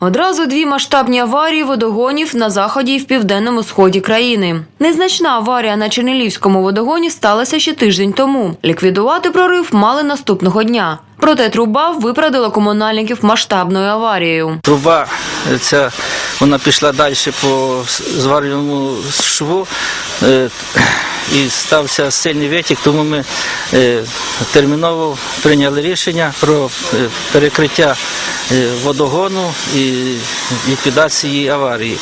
Одразу дві масштабні аварії водогонів на заході і в південному сході країни. Незначна аварія на Чернелівському водогоні сталася ще тиждень тому. Ліквідувати прорив мали наступного дня. Проте труба виправдала комунальників масштабною аварією. Труба ця вона пішла далі по зварюваному шву е, і стався сильний витік, тому ми е, терміново прийняли рішення про е, перекриття е, водогону і ліквідації аварії.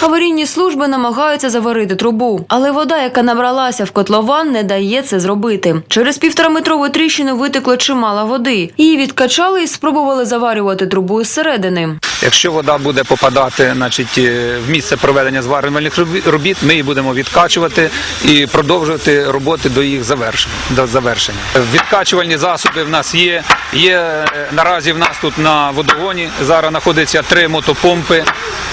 Аварійні служби намагаються заварити трубу, але вода, яка набралася в котлован, не дає це зробити. Через півтораметрову тріщину витекло чимало води. Її відкачали і спробували заварювати трубу зсередини. Якщо вода буде попадати значить, е, в місце проведення зварювальних робі- робіт, ми її будемо відкачувати і продовжувати роботи до їх завершення. Завершення. Відкачувальні засоби в нас є. Є е, наразі в нас тут на водогоні зараз знаходиться три мотопомпи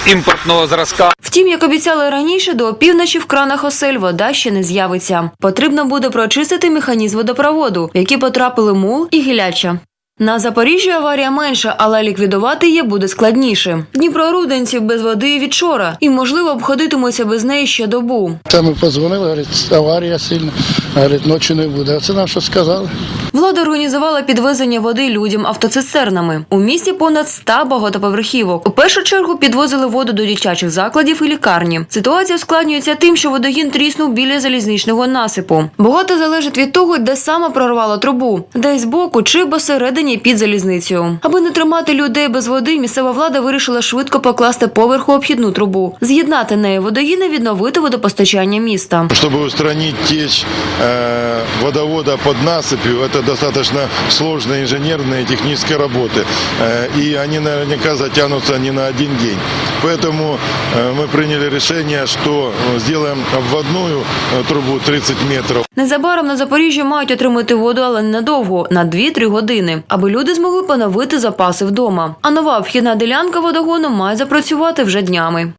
імпортного зразка. Втім, як обіцяли раніше, до опівночі в кранах осель вода ще не з'явиться. Потрібно буде прочистити механізм водопроводу, в який потрапили мул і гіляча. На Запоріжжі аварія менша, але ліквідувати її буде складніше. Дніпроруденців без води від вчора, і можливо обходитимуться без неї ще добу. Там ми подзвонили, говорить, аварія сильна, говорить, ночі не буде. А це нам що сказали? Влада організувала підвезення води людям автоцистернами. У місті понад 100 багатоповерхівок. У першу чергу підвозили воду до дитячих закладів і лікарні. Ситуація ускладнюється тим, що водогін тріснув біля залізничного насипу. Багато залежить від того, де саме прорвало трубу, десь збоку чи посередині під залізницею. Аби не тримати людей без води, місцева влада вирішила швидко покласти поверху обхідну трубу, з'єднати нею водогін і відновити водопостачання міста. Чтобы устранить течь э, водовода под насыпью, это достаточно сложные инженерные и технические работы. Э, и они наверняка затянутся не на один день. Поэтому э, мы приняли решение, что э, сделаем обводную э, трубу 30 метров. Незабаром на Запоріжжі мають отримати воду, але ненадовго на 2-3 години, аби люди змогли поновити запаси вдома. А нова обхідна ділянка водогону має запрацювати вже днями.